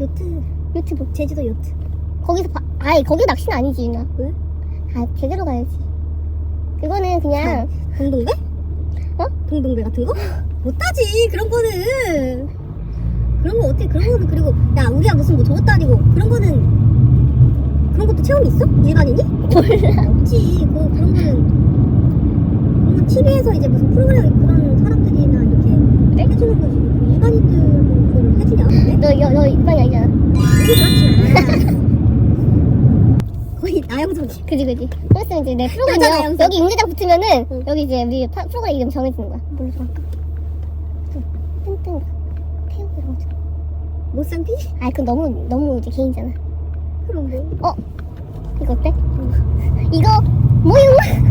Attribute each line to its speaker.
Speaker 1: 요트
Speaker 2: 요트 뭐
Speaker 1: 제주도 요트
Speaker 2: 거기서 봐 아이 거기 낚시는 아니지 유나
Speaker 1: 왜?
Speaker 2: 아 제대로 가야지 그거는 그냥
Speaker 1: 동동배?
Speaker 2: 어?
Speaker 1: 동동배 같은 거? 못하지 그런 거는 그런 거 어떻게 그런 거는 그리고 야 우리가 무슨 뭐 저것도 아니고 그런 거는 그런 것도 체험이 있어? 일반인이?
Speaker 2: 몰라
Speaker 1: 없지 그 그런 거는 그런 건 TV에서 이제 무슨 프로그램 그런 사람들이나 이렇게 해주는 거지 그 일반인들? 네?
Speaker 2: 너, 너, 너 일반이 아니잖아
Speaker 1: 거의 나영석이
Speaker 2: 그지 그지 그랬으면 이제 내
Speaker 1: 여자다,
Speaker 2: 프로그램
Speaker 1: 영상.
Speaker 2: 여기 임대장 붙으면은
Speaker 1: 응.
Speaker 2: 여기 이제 우리 파, 프로그램 이름 정해지는 거야 뭘로 정할까? 좀 뜬뜬 태우 이런 거
Speaker 1: 못산피?
Speaker 2: 아 그건 너무 너무 이제 개인잖아
Speaker 1: 그럼 뭐
Speaker 2: 이거 어때? 이거? 어때 야유